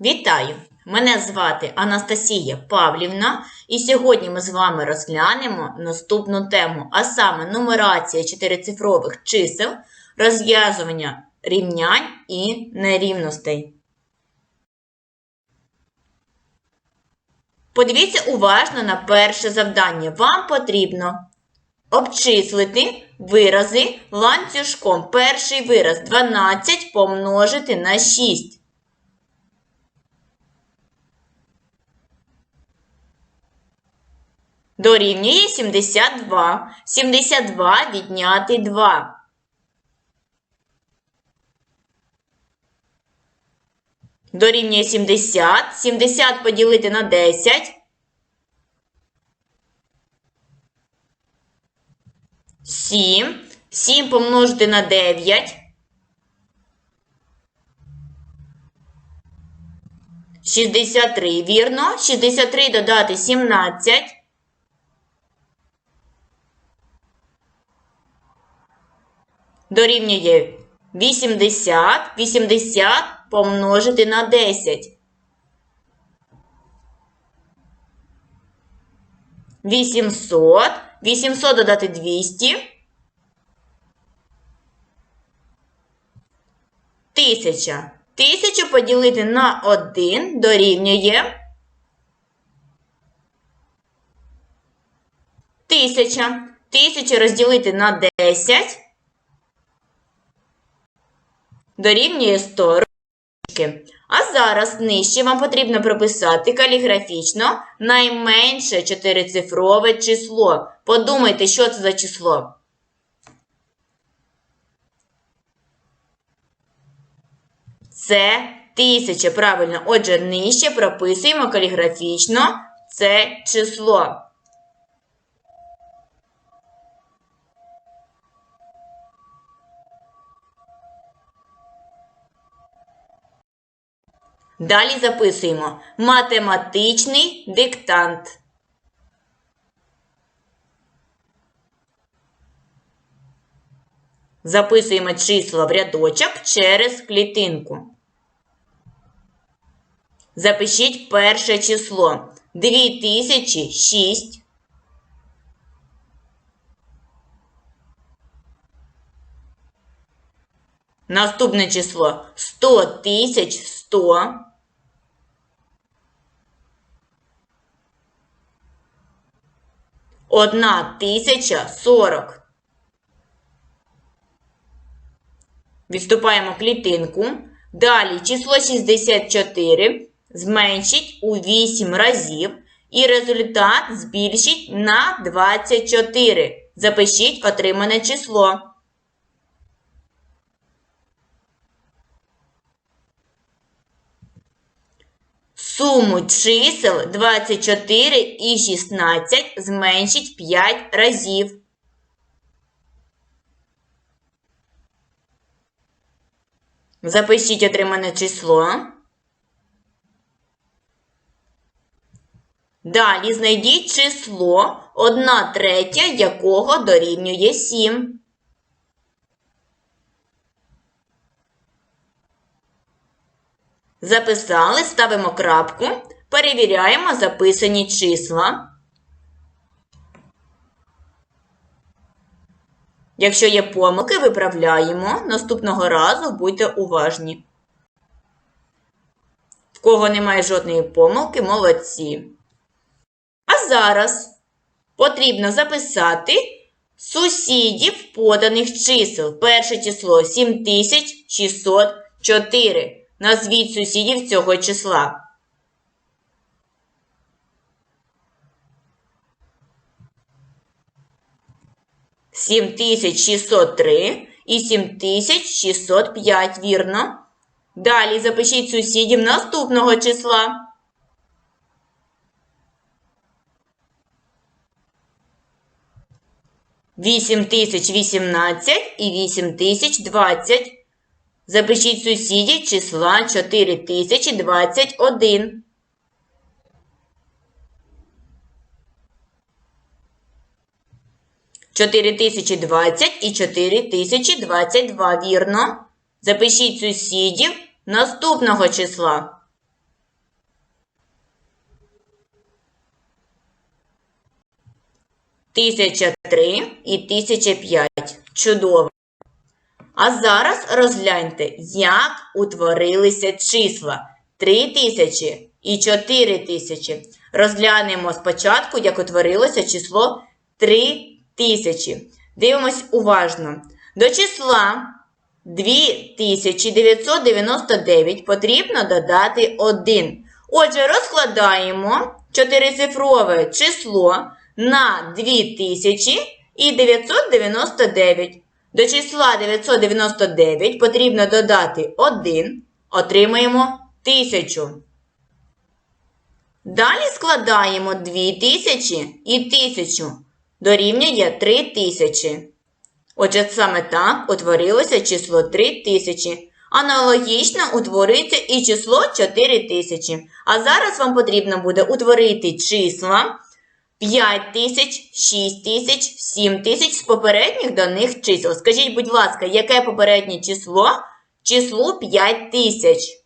Вітаю! Мене звати Анастасія Павлівна, і сьогодні ми з вами розглянемо наступну тему, а саме нумерація чотирицифрових чисел, розв'язування рівнянь і нерівностей. Подивіться уважно на перше завдання. Вам потрібно обчислити вирази ланцюжком. Перший вираз 12 помножити на 6. Дорівнює 72. 72 відняти 2. Дорівнює 70. 70 поділити на 10. 7. 7 помножити на 9. 63, вірно. 63 додати 17. Дорівнює 80. 80 помножити на 10. 800. 800 додати 200. 1000. 1000 поділити на 1 дорівнює 1000. 1000 розділити на 10 дорівнює 100 ручки. А зараз нижче вам потрібно прописати каліграфічно найменше чотирицифрове число. Подумайте, що це за число. Це тисяча. Правильно. Отже, нижче прописуємо каліграфічно це число. Далі записуємо математичний диктант. Записуємо числа в рядочок через клітинку. Запишіть перше число 2006. Наступне число 100 тисяч 100. Одна тисяча сорок. Відступаємо клітинку. Далі число 64 зменшить у 8 разів. І результат збільшить на 24. Запишіть отримане число. Суму чисел 24 і 16 зменшить 5 разів. Запишіть отримане число. Далі знайдіть число 1 третя, якого дорівнює 7. Записали, ставимо крапку, перевіряємо записані числа. Якщо є помилки, виправляємо. Наступного разу будьте уважні. В кого немає жодної помилки, молодці. А зараз потрібно записати сусідів поданих чисел. Перше число 7604. Назвіть сусідів цього числа. Сім тисяч шістсот три і сім тисяч шістсот п'ять, вірно. Далі запишіть сусідів наступного числа. Вісім тисяч вісімнадцять і вісім тисяч двадцять. Запишіть сусідів числа 4021. Чотири тисячі двадцять і чотири тисячі двадцять два, вірно. Запишіть сусідів наступного числа. Тисяча три і тисяча п'ять. Чудово. А зараз розгляньте, як утворилися числа 3000 і 4000. Розглянемо спочатку, як утворилося число 3000. Дивимось уважно. До числа 2999 потрібно додати 1. Отже, розкладаємо чотирицифрове число на 2000 і 999. До числа 999 потрібно додати 1. Отримаємо 1000. Далі складаємо 2000 і 1000. Дорівнює 3000. Отже, саме так утворилося число 3000. Аналогічно утвориться і число 4000. А зараз вам потрібно буде утворити числа 5000, 6000, 7000 з попередніх до них чисел. Скажіть, будь ласка, яке попереднє число? Число 5000.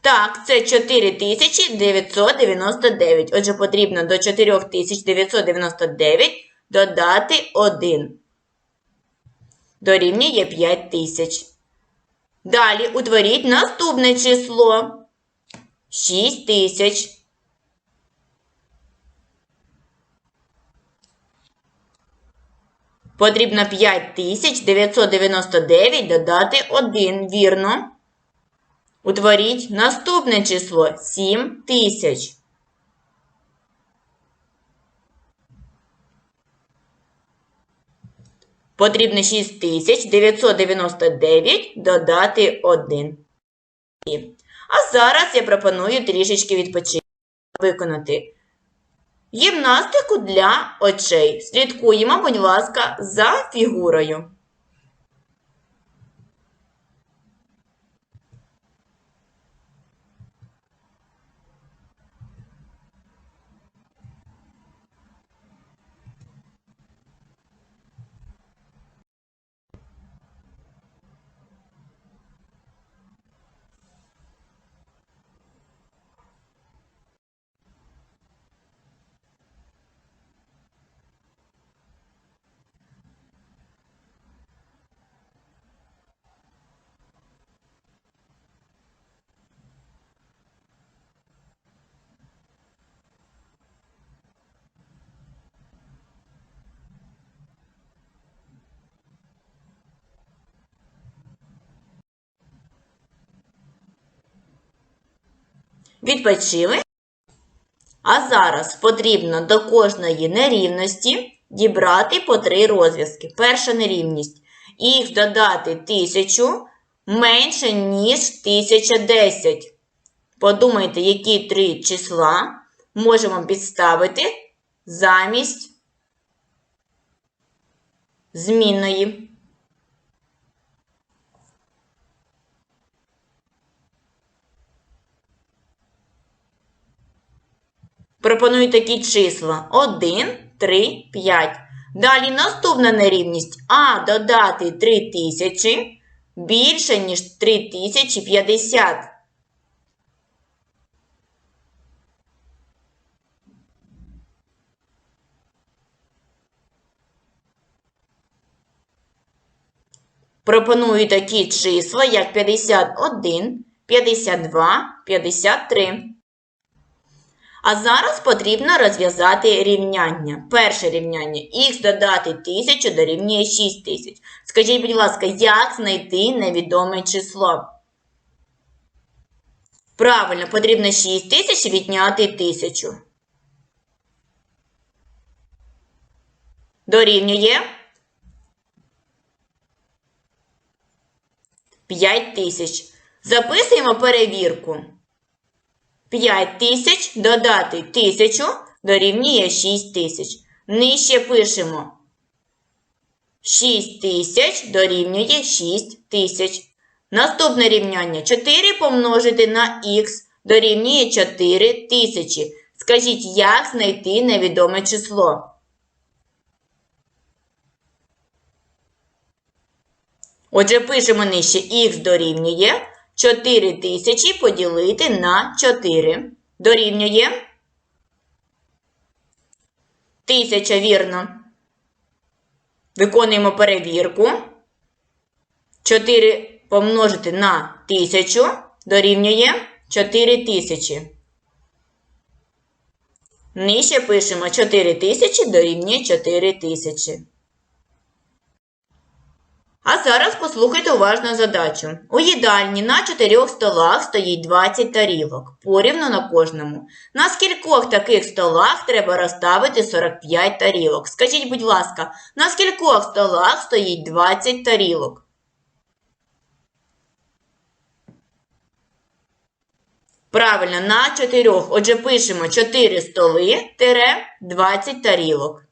Так, це 4999. Отже, потрібно до 4999 додати 1. Дорівнює 5000. Далі утворіть наступне число. 6000. Потрібно 5999 додати 1. Вірно. Утворіть наступне число 7000. Потрібно 6999 додати 1. А зараз я пропоную трішечки відпочити виконати гімнастику для очей. Слідкуємо, будь ласка, за фігурою. Відпочили. А зараз потрібно до кожної нерівності дібрати по три розв'язки. Перша нерівність. Їх додати 1000 менше, ніж 1010. Подумайте, які три числа можемо підставити замість змінної. Пропоную такі числа 1, 3, 5. Далі наступна нерівність А додати 3000 більше, ніж 3050. Пропоную такі числа, як 51, 52, 53. А зараз потрібно розв'язати рівняння. Перше рівняння х додати 1000 дорівнює 6000. Скажіть, будь ласка, як знайти невідоме число? Правильно, потрібно 6000 відняти 1000. Дорівнює 5000. Записуємо перевірку. 5 тисяч додати 1000 дорівнює 6 тисяч. Нижче пишемо 6 тисяч дорівнює 6 тисяч. Наступне рівняння 4 помножити на х дорівнює 4 тисячі. Скажіть, як знайти невідоме число? Отже, пишемо нижче х дорівнює 4000 поділити на 4. дорівнює. Тисяча, вірно. Виконуємо перевірку. 4 помножити на 1000 дорівнює 4000. Нижче пишемо 4000 дорівнює 4000. А зараз послухайте уважно задачу. У їдальні на чотирьох столах стоїть 20 тарілок, порівну на кожному. На скількох таких столах треба розставити 45 тарілок? Скажіть, будь ласка, на скількох столах стоїть 20 тарілок? Правильно, на чотирьох. Отже, пишемо 4 столи тире 20 тарілок.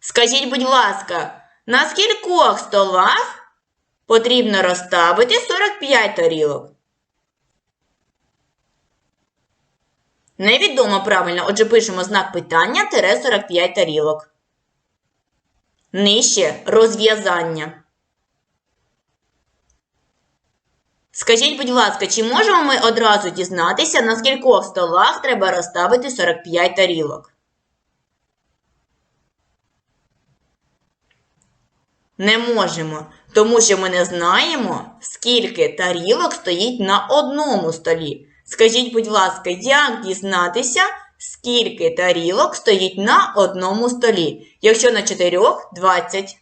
Скажіть, будь ласка, на скількох столах потрібно розставити 45 тарілок? Невідомо правильно, отже, пишемо знак питання тире 45 тарілок. Нижче розв'язання. Скажіть, будь ласка, чи можемо ми одразу дізнатися, на скількох столах треба розставити 45 тарілок? Не можемо, тому що ми не знаємо, скільки тарілок стоїть на одному столі. Скажіть, будь ласка, як дізнатися, скільки тарілок стоїть на одному столі? Якщо на чотирьох 20.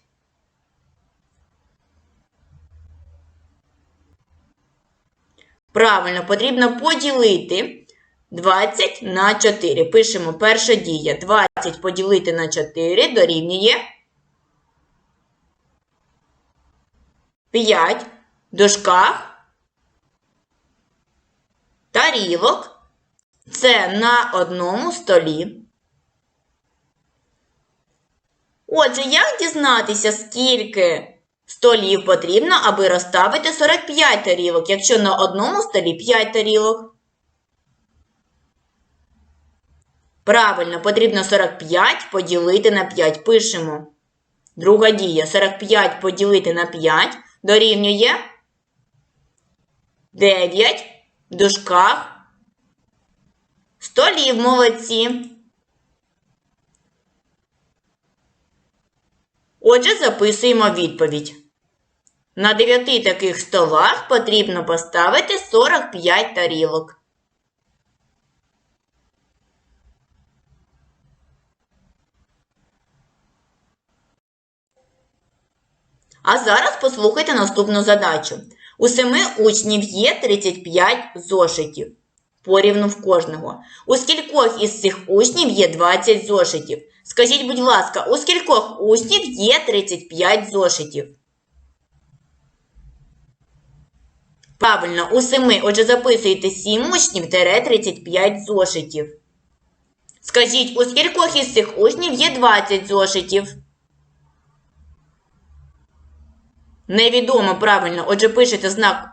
Правильно, потрібно поділити 20 на 4. Пишемо перша дія. 20 поділити на 4 дорівнює 5 в дужках тарілок. Це на одному столі. Отже, як дізнатися, скільки столів потрібно, аби розставити 45 тарілок, якщо на одному столі 5 тарілок? Правильно, потрібно 45 поділити на 5. Пишемо. Друга дія. 45 поділити на 5 дорівнює 9 в дужках столів молодці. Отже, записуємо відповідь. На 9 таких столах потрібно поставити 45 тарілок. А зараз послухайте наступну задачу. У семи учнів є 35 зошитів. Порівну в кожного. У скількох із цих учнів є 20 зошитів? Скажіть, будь ласка, у скількох учнів є 35 зошитів? Правильно, у семи. Отже, записуйте 7 учнів тире 35 зошитів. Скажіть, у скількох із цих учнів є 20 зошитів? Невідомо правильно. Отже, пишете знак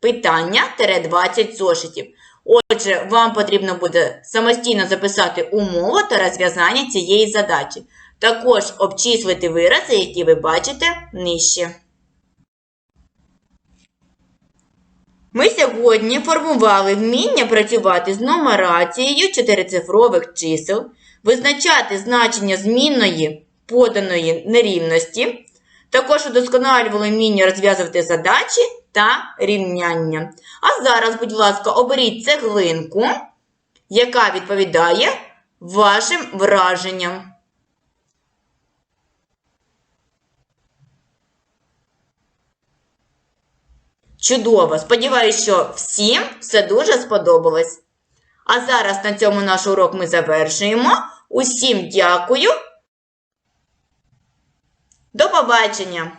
питання тире 20 зошитів. Отже, вам потрібно буде самостійно записати умову та розв'язання цієї задачі. Також обчислити вирази, які ви бачите нижче. Ми сьогодні формували вміння працювати з нумерацією чотирицифрових чисел, визначати значення змінної поданої нерівності. Також удосконалювали вміння розв'язувати задачі та рівняння. А зараз, будь ласка, оберіть цеглинку, яка відповідає вашим враженням. Чудово! Сподіваюсь, що всім все дуже сподобалось. А зараз на цьому наш урок ми завершуємо. Усім дякую. До побачення!